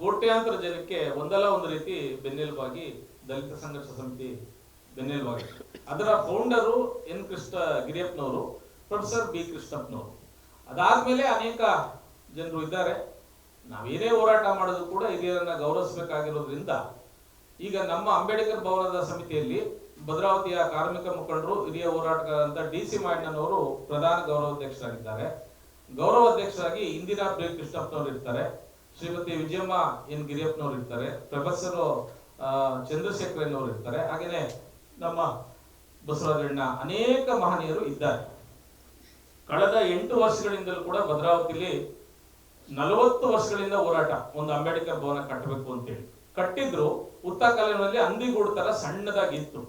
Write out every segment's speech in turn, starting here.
ಕೋಟ್ಯಾಂತರ ಜನಕ್ಕೆ ಒಂದಲ್ಲ ಒಂದು ರೀತಿ ಬೆನ್ನೆಲುಬಾಗಿ ದಲಿತ ಸಂಘರ್ಷ ಸಮಿತಿ ಬೆನ್ನೆಲುಬಾಗಿ ಅದರ ಫೌಂಡರು ಎನ್ ಕೃಷ್ಣ ಗಿರಿಯಪ್ಪನವರು, ಪ್ರೊಫೆಸರ್ ಬಿ ಕೃಷ್ಣಪ್ಪನವರು. ಅದಾದ್ಮೇಲೆ ಅನೇಕ ಜನರು ಇದ್ದಾರೆ. ನಾವೇನೇ ಹೋರಾಟ ಮಾಡೋದು ಕೂಡ ಹಿರಿಯರನ್ನ ಗೌರವಿಸಬೇಕಾಗಿರೋದ್ರಿಂದ ಈಗ ನಮ್ಮ ಅಂಬೇಡ್ಕರ್ ಭವನದ ಸಮಿತಿಯಲ್ಲಿ ಭದ್ರಾವತಿಯ ಕಾರ್ಮಿಕ ಮುಖಂಡರು, ಹಿರಿಯ ಹೋರಾಟಗಾರಂತ ಡಿ ಸಿ ಮಾಯಣ್ಣನವರು ಪ್ರಧಾನ ಗೌರವಾಧ್ಯಕ್ಷರಾಗಿದ್ದಾರೆ. ಗೌರವಾಧ್ಯಕ್ಷರಾಗಿ ಇಂದಿರಾ ಬಿ ಕೃಷ್ಣಪ್ಪನವರು ಇರ್ತಾರೆ. ಶ್ರೀಮತಿ ವಿಜಯಮ್ಮ ಎನ್ ಗಿರಿಯಪ್ಪನವರು ಇರ್ತಾರೆ ಪ್ರೊಫೆಸರ್ ಚಂದ್ರಶೇಖರನ್ ಅವರು ಇರ್ತಾರೆ, ಹಾಗೇನೆ ನಮ್ಮ ಬಸವರಾಜಣ್ಣ ಅನೇಕ ಮಹನೀಯರು ಇದ್ದಾರೆ. ಕಳೆದ ಎಂಟು ವರ್ಷಗಳಿಂದಲೂ ಕೂಡ ಭದ್ರಾವತಿಲಿ ನಲವತ್ತು ವರ್ಷಗಳಿಂದ ಹೋರಾಟ, ಒಂದು ಅಂಬೇಡ್ಕರ್ ಭವನ ಕಟ್ಟಬೇಕು ಅಂತೇಳಿ. ಕಟ್ಟಿದ್ರು ಉತ್ತರ ಕಾಲೇಜಿನಲ್ಲಿ ತರ ಸಣ್ಣದಾಗಿತ್ತು.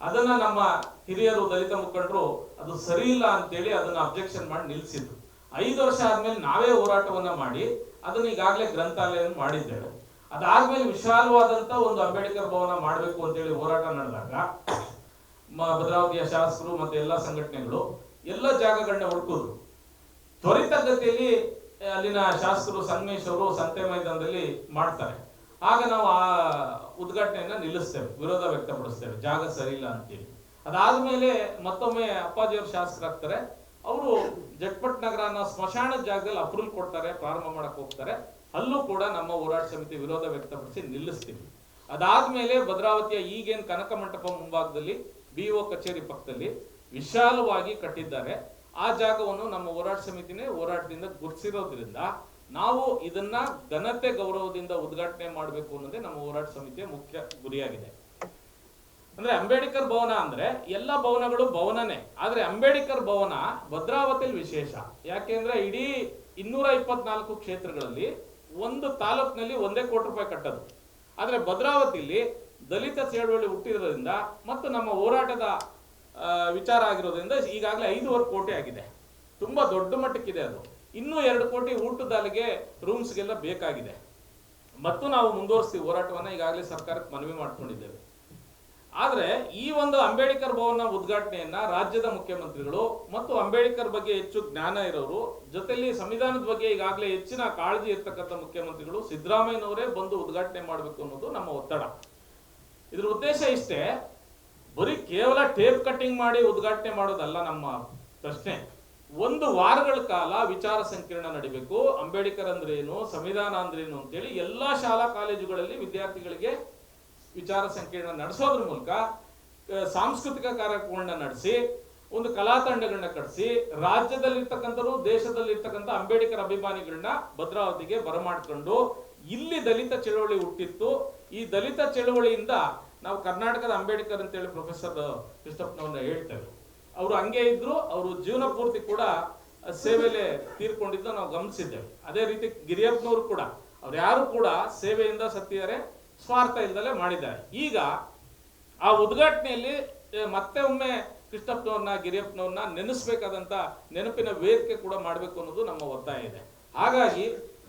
ಅದನ್ನ ನಮ್ಮ ಹಿರಿಯರು, ದಲಿತ ಮುಖಂಡರು, ಅದು ಸರಿ ಇಲ್ಲ ಅಂತೇಳಿ ಅದನ್ನ ಅಬ್ಜೆಕ್ಷನ್ ಮಾಡಿ ನಿಲ್ಸಿದ್ರು. ಐದು ವರ್ಷ ಆದ್ಮೇಲೆ ನಾವೇ ಹೋರಾಟವನ್ನ ಮಾಡಿ ಅದನ್ನ ಈಗಾಗಲೇ ಗ್ರಂಥಾಲಯ ಮಾಡಿದ್ದೇವೆ. ಅದಾದ್ಮೇಲೆ ವಿಶಾಲವಾದಂತ ಒಂದು ಅಂಬೇಡ್ಕರ್ ಭವನ ಮಾಡಬೇಕು ಅಂತೇಳಿ ಹೋರಾಟ ನಡೆದಾಗ ಭದ್ರಾವತಿಯ ಶಾಸಕರು ಮತ್ತೆ ಎಲ್ಲಾ ಸಂಘಟನೆಗಳು ಎಲ್ಲ ಜಾಗಗಳನ್ನ ಹುಡುಕಿದ್ರು. ತ್ವರಿತಗತಿಯಲ್ಲಿ ಅಲ್ಲಿನ ಶಾಸಕರು ಸಂಗಮೇಶ್ ಅವರು ಸಂತೆ ಮೈದಾನದಲ್ಲಿ ಮಾಡ್ತಾರೆ. ಆಗ ನಾವು ಆ ಉದ್ಘಾಟನೆಯನ್ನ ನಿಲ್ಲಿಸ್ತೇವೆ, ವಿರೋಧ ವ್ಯಕ್ತಪಡಿಸ್ತೇವೆ, ಜಾಗ ಸರಿ ಇಲ್ಲ ಅಂತೇಳಿ. ಅದಾದ್ಮೇಲೆ ಮತ್ತೊಮ್ಮೆ ಅಪ್ಪಾಜಿಯವರು ಶಾಸಕರಾಗ್ತಾರೆ. ಅವರು ಜಟ್ಪಟ್ ನಗರ ಅನ್ನೋ ಸ್ಮಶಾನ ಜಾಗದಲ್ಲಿ ಅಪ್ರೂವಲ್ ಕೊಡ್ತಾರೆ, ಪ್ರಾರಂಭ ಮಾಡಕ್ ಹೋಗ್ತಾರೆ. ಅಲ್ಲೂ ಕೂಡ ನಮ್ಮ ಹೋರಾಟ ಸಮಿತಿ ವಿರೋಧ ವ್ಯಕ್ತಪಡಿಸಿ ನಿಲ್ಲಿಸ್ತೀವಿ. ಅದಾದ್ಮೇಲೆ ಭದ್ರಾವತಿಯ ಈಗೇನು ಕನಕ ಮಂಟಪ ಮುಂಭಾಗದಲ್ಲಿ ಬಿಒ ಕಚೇರಿ ಪಕ್ಕದಲ್ಲಿ ವಿಶಾಲವಾಗಿ ಕಟ್ಟಿದ್ದಾರೆ. ಆ ಜಾಗವನ್ನು ನಮ್ಮ ಹೋರಾಟ ಸಮಿತಿನೇ ಹೋರಾಟದಿಂದ ಗುರುತಿಸಿರೋದ್ರಿಂದ ನಾವು ಇದನ್ನ ಘನತೆ ಗೌರವದಿಂದ ಉದ್ಘಾಟನೆ ಮಾಡಬೇಕು ಅನ್ನೋದೇ ನಮ್ಮ ಹೋರಾಟ ಸಮಿತಿಯ ಮುಖ್ಯ ಗುರಿಯಾಗಿದೆ. ಅಂದ್ರೆ ಅಂಬೇಡ್ಕರ್ ಭವನ ಅಂದ್ರೆ ಎಲ್ಲ ಭವನಗಳು ಭವನನೇ. ಆದ್ರೆ ಅಂಬೇಡ್ಕರ್ ಭವನ ಭದ್ರಾವತಿ ವಿಶೇಷ. ಯಾಕೆಂದ್ರೆ ಇಡೀ ಇನ್ನೂರ ಇಪ್ಪತ್ನಾಲ್ಕು ಕ್ಷೇತ್ರಗಳಲ್ಲಿ ಒಂದು ತಾಲೂಕಿನಲ್ಲಿ ಒಂದೇ ಕೋಟಿ ರೂಪಾಯಿ ಕಟ್ಟೋದು. ಆದ್ರೆ ಭದ್ರಾವತಿಲಿ ದಲಿತ ಚಳವಳಿ ಹುಟ್ಟಿರೋದ್ರಿಂದ ಮತ್ತು ನಮ್ಮ ಹೋರಾಟದ ವಿಚಾರ ಆಗಿರೋದ್ರಿಂದ ಈಗಾಗಲೇ ಐದೂವರೆ ಕೋಟಿ ಆಗಿದೆ. ತುಂಬಾ ದೊಡ್ಡ ಮಟ್ಟಕ್ಕಿದೆ ಅದು. ಇನ್ನೂ ಎರಡು ಕೋಟಿ ಊಟದಾಲಿಗೆ ರೂಮ್ಸ್ಗೆಲ್ಲ ಬೇಕಾಗಿದೆ. ಮತ್ತು ನಾವು ಮುಂದುವರಿಸ್ತೀವಿ ಹೋರಾಟವನ್ನ ಈಗಾಗಲೇ ಸರ್ಕಾರಕ್ಕೆ ಮನವಿ ಮಾಡ್ಕೊಂಡಿದ್ದೇವೆ. ಆದ್ರೆ ಈ ಒಂದು ಅಂಬೇಡ್ಕರ್ ಭವನ ಉದ್ಘಾಟನೆಯನ್ನ ರಾಜ್ಯದ ಮುಖ್ಯಮಂತ್ರಿಗಳು ಮತ್ತು ಅಂಬೇಡ್ಕರ್ ಬಗ್ಗೆ ಹೆಚ್ಚು ಜ್ಞಾನ ಇರೋರು ಜೊತೆಯಲ್ಲಿ ಸಂವಿಧಾನದ ಬಗ್ಗೆ ಈಗಾಗಲೇ ಹೆಚ್ಚಿನ ಕಾಳಜಿ ಇರ್ತಕ್ಕಂಥ ಮುಖ್ಯಮಂತ್ರಿಗಳು ಸಿದ್ದರಾಮಯ್ಯನವರೇ ಬಂದು ಉದ್ಘಾಟನೆ ಮಾಡಬೇಕು ಅನ್ನೋದು ನಮ್ಮ ಒತ್ತಡ. ಇದ್ರ ಉದ್ದೇಶ ಇಷ್ಟೇ, ಬರೀ ಕೇವಲ ಟೇಪ್ ಕಟ್ಟಿಂಗ್ ಮಾಡಿ ಉದ್ಘಾಟನೆ ಮಾಡೋದಲ್ಲ ನಮ್ಮ ಪ್ರಶ್ನೆ. ಒಂದು ವಾರಗಳ ಕಾಲ ವಿಚಾರ ಸಂಕಿರಣ ನಡಿಬೇಕು, ಅಂಬೇಡ್ಕರ್ ಅಂದ್ರೆ ಏನು ಸಂವಿಧಾನ ಅಂದ್ರೇನು ಅಂತೇಳಿ ಎಲ್ಲಾ ಶಾಲಾ ಕಾಲೇಜುಗಳಲ್ಲಿ ವಿದ್ಯಾರ್ಥಿಗಳಿಗೆ ವಿಚಾರ ಸಂಕಿರಣ ನಡೆಸೋದ್ರ ಮೂಲಕ ಸಾಂಸ್ಕೃತಿಕ ಕಾರ್ಯಕ್ರಮಗಳನ್ನ ನಡೆಸಿ, ಒಂದು ಕಲಾ ತಂಡಗಳನ್ನ ಕಟ್ಟಿಸಿ ರಾಜ್ಯದಲ್ಲಿರ್ತಕ್ಕಂಥವ್ರು, ದೇಶದಲ್ಲಿರ್ತಕ್ಕಂಥ ಅಂಬೇಡ್ಕರ್ ಅಭಿಮಾನಿಗಳನ್ನ ಭದ್ರಾವತಿಗೆ ಬರಮಾಡ್ಕೊಂಡು, ಇಲ್ಲಿ ದಲಿತ ಚಳವಳಿ ಹುಟ್ಟಿತ್ತು. ಈ ದಲಿತ ಚಳವಳಿಯಿಂದ ನಾವು ಕರ್ನಾಟಕದ ಅಂಬೇಡ್ಕರ್ ಅಂತೇಳಿ ಪ್ರೊಫೆಸರ್ ಕೃಷ್ಣಪ್ಪನವ್ರನ್ನ ಹೇಳ್ತೇವೆ. ಅವರು ಹಂಗೆ ಇದ್ರು, ಅವರು ಜೀವನ ಪೂರ್ತಿ ಕೂಡ ಸೇವೆಲೆ ತೀರ್ಕೊಂಡಿದ್ದು ನಾವು ಗಮನಿಸಿದ್ದೇವೆ. ಅದೇ ರೀತಿ ಗಿರಿಯಪ್ಪನವರು ಕೂಡ, ಅವ್ರು ಯಾರು ಕೂಡ ಸೇವೆಯಿಂದ ಸತ್ತಿದ್ದಾರೆ. ಸ್ವಾರ್ಥ ಇಲ್ದಲೆ ಮಾಡಿದ್ದಾರೆ. ಈಗ ಆ ಉದ್ಘಾಟನೆಯಲ್ಲಿ ಮತ್ತೆ ಒಮ್ಮೆ ಕೃಷ್ಣಪ್ಪನವ್ರನ್ನ, ಗಿರಿಯಪ್ಪನವ್ರನ್ನ ನೆನೆಸ್ಬೇಕಾದಂತ ನೆನಪಿನ ವೇದಿಕೆ ಕೂಡ ಮಾಡಬೇಕು ಅನ್ನೋದು ನಮ್ಮ ಒತ್ತಾಯ ಇದೆ. ಹಾಗಾಗಿ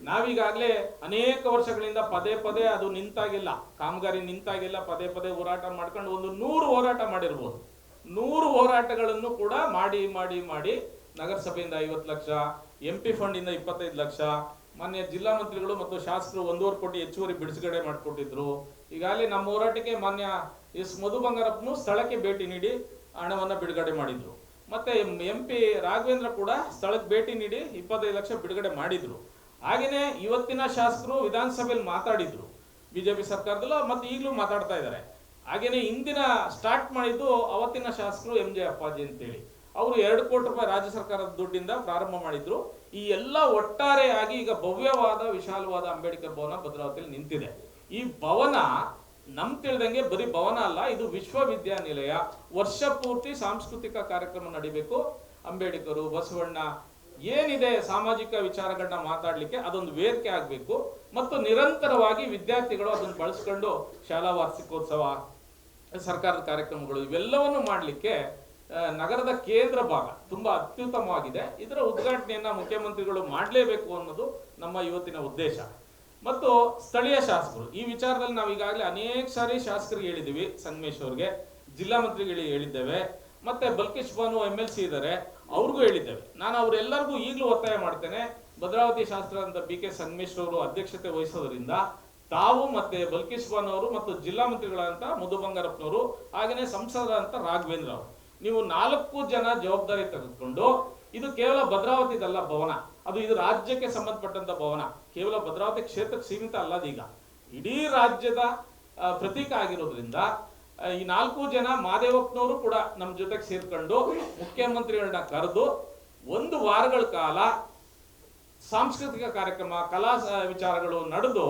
ನಾವೀಗಾಗಲೇ ಅನೇಕ ವರ್ಷಗಳಿಂದ ಪದೇ ಪದೇ ಅದು ನಿಂತಾಗಿಲ್ಲ. ಕಾಮಗಾರಿ ನಿಂತಾಗಿಲ್ಲ, ಪದೇ ಪದೇ ಹೋರಾಟ ಮಾಡ್ಕೊಂಡು ಒಂದು ನೂರು ಹೋರಾಟ ಮಾಡಿರ್ಬೋದು. ನೂರು ಹೋರಾಟಗಳನ್ನು ಕೂಡ ಮಾಡಿ ಮಾಡಿ ಮಾಡಿ ನಗರಸಭೆಯಿಂದ ಐವತ್ತು ಲಕ್ಷ ಎಂ ಪಿ ಫಂಡಿಂದ ಇಪ್ಪತ್ತೈದು ಲಕ್ಷ ಮಾನ್ಯ ಜಿಲ್ಲಾ ಮಂತ್ರಿಗಳು ಮತ್ತು ಶಾಸಕರು ಒಂದೂವರೆ ಕೋಟಿ ಹೆಚ್ಚುವರಿ ಬಿಡುಗಡೆ ಮಾಡಿಕೊಟ್ಟಿದ್ರು. ಈಗಾಗಲೇ ನಮ್ಮ ಹೋರಾಟಕ್ಕೆ ಮಾನ್ಯ ಎಸ್ ಮಧು ಬಂಗಾರಪ್ಪನು ಸ್ಥಳಕ್ಕೆ ಭೇಟಿ ನೀಡಿ ಹಣವನ್ನ ಬಿಡುಗಡೆ ಮಾಡಿದ್ರು. ಮತ್ತೆ ಎಂ ಪಿ ರಾಘವೇಂದ್ರ ಕೂಡ ಸ್ಥಳಕ್ಕೆ ಭೇಟಿ ನೀಡಿ ಇಪ್ಪತ್ತೈದು ಲಕ್ಷ ಬಿಡುಗಡೆ ಮಾಡಿದ್ರು. ಹಾಗೆಯೇ ಇವತ್ತಿನ ಶಾಸಕರು ವಿಧಾನಸಭೆಯಲ್ಲಿ ಮಾತಾಡಿದ್ರು. ಬಿಜೆಪಿ ಸರ್ಕಾರದಲ್ಲೂ ಮತ್ತೆ ಈಗಲೂ ಮಾತಾಡ್ತಾ ಇದ್ದಾರೆ. ಹಾಗೆಯೇ ಇಂದಿನ ಸ್ಟಾರ್ಟ್ ಮಾಡಿದ್ದು ಅವತ್ತಿನ ಶಾಸಕರು ಎಂ ಜೆ ಅಪ್ಪಾಜಿ ಅಂತೇಳಿ. ಅವರು ಎರಡು ಕೋಟಿ ರೂಪಾಯಿ ರಾಜ್ಯ ಸರ್ಕಾರದ ದುಡ್ಡಿಂದ ಪ್ರಾರಂಭ ಮಾಡಿದ್ರು. ಈ ಎಲ್ಲ ಒಟ್ಟಾರೆಯಾಗಿ ಈಗ ಭವ್ಯವಾದ, ವಿಶಾಲವಾದ ಅಂಬೇಡ್ಕರ್ ಭವನ ಭದ್ರಾವತಿಯಲ್ಲಿ ನಿಂತಿದೆ. ಈ ಭವನ ನಮ್ ತಿಳಿದಂಗೆ ಬರೀ ಭವನ ಅಲ್ಲ, ಇದು ವಿಶ್ವವಿದ್ಯಾನಿಲಯ. ವರ್ಷ ಪೂರ್ತಿ ಸಾಂಸ್ಕೃತಿಕ ಕಾರ್ಯಕ್ರಮ ನಡಿಬೇಕು. ಅಂಬೇಡ್ಕರು, ಬಸವಣ್ಣ, ಏನಿದೆ ಸಾಮಾಜಿಕ ವಿಚಾರಗಳನ್ನ ಮಾತಾಡ್ಲಿಕ್ಕೆ ಅದೊಂದು ವೇದಿಕೆ ಆಗ್ಬೇಕು. ಮತ್ತು ನಿರಂತರವಾಗಿ ವಿದ್ಯಾರ್ಥಿಗಳು ಅದನ್ನು ಬಳಸ್ಕೊಂಡು ಶಾಲಾ ವಾರ್ಷಿಕೋತ್ಸವ, ಸರ್ಕಾರದ ಕಾರ್ಯಕ್ರಮಗಳು ಇವೆಲ್ಲವನ್ನು ಮಾಡಲಿಕ್ಕೆ ನಗರದ ಕೇಂದ್ರ ಭಾಗ ತುಂಬಾ ಅತ್ಯುತ್ತಮವಾಗಿದೆ. ಇದರ ಉದ್ಘಾಟನೆಯನ್ನ ಮುಖ್ಯಮಂತ್ರಿಗಳು ಮಾಡಲೇಬೇಕು ಅನ್ನೋದು ನಮ್ಮ ಇವತ್ತಿನ ಉದ್ದೇಶ. ಮತ್ತು ಸ್ಥಳೀಯ ಶಾಸಕರು, ಈ ವಿಚಾರದಲ್ಲಿ ನಾವು ಈಗಾಗಲೇ ಅನೇಕ ಸಾರಿ ಶಾಸಕರಿಗೆ ಹೇಳಿದ್ದೀವಿ, ಸಂಗಮೇಶ್ ಅವ್ರಿಗೆ, ಜಿಲ್ಲಾ ಮಂತ್ರಿಗಳಿಗೆ ಹೇಳಿದ್ದೇವೆ, ಮತ್ತೆ Balkesh Banu M L C ಇದ್ದಾರೆ ಅವ್ರಿಗೂ ಹೇಳಿದ್ದೇವೆ. ನಾನು ಅವರೆಲ್ಲರಿಗೂ ಈಗಲೂ ಒತ್ತಾಯ ಮಾಡ್ತೇನೆ, ಭದ್ರಾವತಿ ಶಾಸ್ತ್ರ ಅಂತ ಬಿ ಕೆ ಸಂಗಮೇಶ್ವರ್ ಅವರು ಅಧ್ಯಕ್ಷತೆ ವಹಿಸೋದ್ರಿಂದ ತಾವು ಮತ್ತೆ ಬಲ್ಕೇಶ್ ಬಾನು ಅವರು ಮತ್ತು ಜಿಲ್ಲಾ ಮಂತ್ರಿಗಳಂತ ಮಧು ಬಂಗಾರಪ್ಪನವರು ಹಾಗೆಯೇ ಸಂಸದರಂತ ರಾಘವೇಂದ್ರ ಅವರು. ನೀವು ನಾಲ್ಕು ಜನ ಜವಾಬ್ದಾರಿ ತೆಗೆದುಕೊಂಡು, ಇದು ಕೇವಲ ಭದ್ರಾವತಿದಲ್ಲ ಭವನ, ಅದು ಇದು ರಾಜ್ಯಕ್ಕೆ ಸಂಬಂಧಪಟ್ಟಂತ ಭವನ, ಕೇವಲ ಭದ್ರಾವತಿ ಕ್ಷೇತ್ರಕ್ಕೆ ಸೀಮಿತ ಅಲ್ಲ ಅದೀಗ ಇಡೀ ರಾಜ್ಯದ ಪ್ರತೀಕ ಆಗಿರೋದ್ರಿಂದ ಈ ನಾಲ್ಕು ಜನ ಮಾದೇವಪ್ಪನವರು ಕೂಡ ನಮ್ಮ ಜೊತೆಗೆ ಸೇರ್ಕೊಂಡು ಮುಖ್ಯಮಂತ್ರಿಗಳನ್ನ ಕರೆದು ಒಂದು ವಾರಗಳ ಕಾಲ ಸಾಂಸ್ಕೃತಿಕ ಕಾರ್ಯಕ್ರಮ, ಕಲಾ ವಿಚಾರಗಳು ನಡೆದು,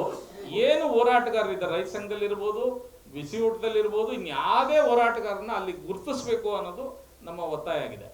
ಏನು ಹೋರಾಟಗಾರರಿದ್ದಾರೆ? ರೈತ ಸಂಘದಲ್ಲಿರ್ಬೋದು ಬಿಸಿ ಊಟದಲ್ಲಿರ್ಬೋದು ಇನ್ಯಾವುದೇ ಹೋರಾಟಗಾರನ ಅಲ್ಲಿ ಗುರುತಿಸ್ಬೇಕು ಅನ್ನೋದು ನಮ್ಮ ಒತ್ತಾಯ ಆಗಿದೆ.